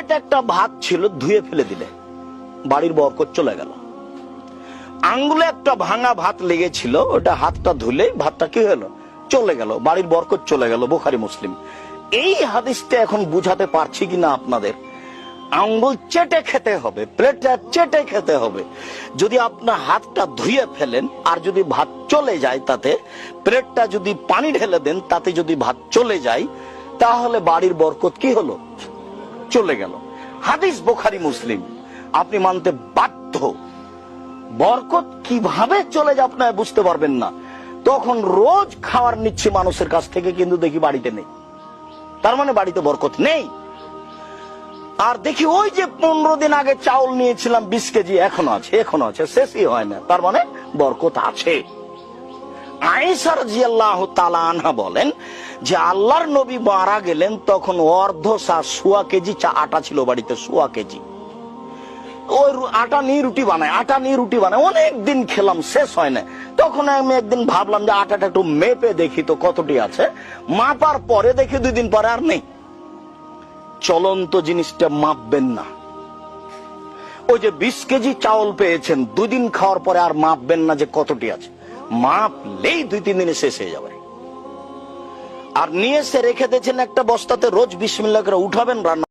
Plate একটা ভাত ছিল, ধুয়ে ফেলে দিলে। বাড়ির বরকত চলে গেল। আঙ্গুলে একটা ভাঙা ভাত লেগেছিল, ওটা হাতটা ধুলে ভাতটা কি হলো? চলে গেল, বাড়ির বরকত চলে গেল, বোখারি মুসলিম। এই হাদিসটা এখন বুঝাতে পারছি কিনা আপনাদের? আঙ্গুল চেটে খেতে হবে, প্লেটটা চেটে খেতে হবে। যদি আপনার হাতটা ধুয়ে ফেলেন, আর যদি ভাত চলে যায় তাতে, প্লেটটা যদি পানি ঢেলে দেন, তাতে যদি ভাত চলে যায়, তাহলে বাড়ির বরকত কি হলো? চলে গেল। হাদিস বোখারি, মুসলিম। আপনি মানতে বাধ্য। বরকত কীভাবে চলে যায় আপনার বুঝতে পারবেন না। তখন রোজ খাবার নিচ্ছে মানুষের কাছ থেকে কিন্তু দেখি বাড়িতে নেই। তার মানে বাড়িতে বরকত নেই। আর দেখি ওই যে পনেরো দিন আগে চাউল নিয়েছিলাম, বিশ কেজি এখনও আছে এখনও আছে, শেষই হয় না। তার মানে বরকত আছে। আয়েশার জিয়াল্লাহ তালা আনহা বলেন যে আল্লাহর নবী মারা গেলেন তখন অর্ধ সা সোয়া কেজি চা আটা ছিল বাড়িতে, সোয়া কেজি। ওই আটা নিয়ে রুটি বানায়, আটা নিয়ে রুটি বানায়। অনেক দিন খেলাম, শেষ হয় না তখন আমি একদিন ভাবলাম যে আটাটা একটু মেপে দেখি তো কতটি আছে। মাপার পরে দেখি দুই দিন পরে আর নেই। চলন্ত জিনিসটা মাপবেন না। ওই যে বিশ কেজি চাউল পেয়েছেন, দুদিন খাওয়ার পরে আর মাপবেন না যে কতটি আছে। মাপলেই দুই, তিন দিনে শেষ হয়ে যাবে। আর নিয়ে এসে রেখে দিয়েছেন একটা বস্তাতে, রোজ বিশ করে উঠাবেন, রান্না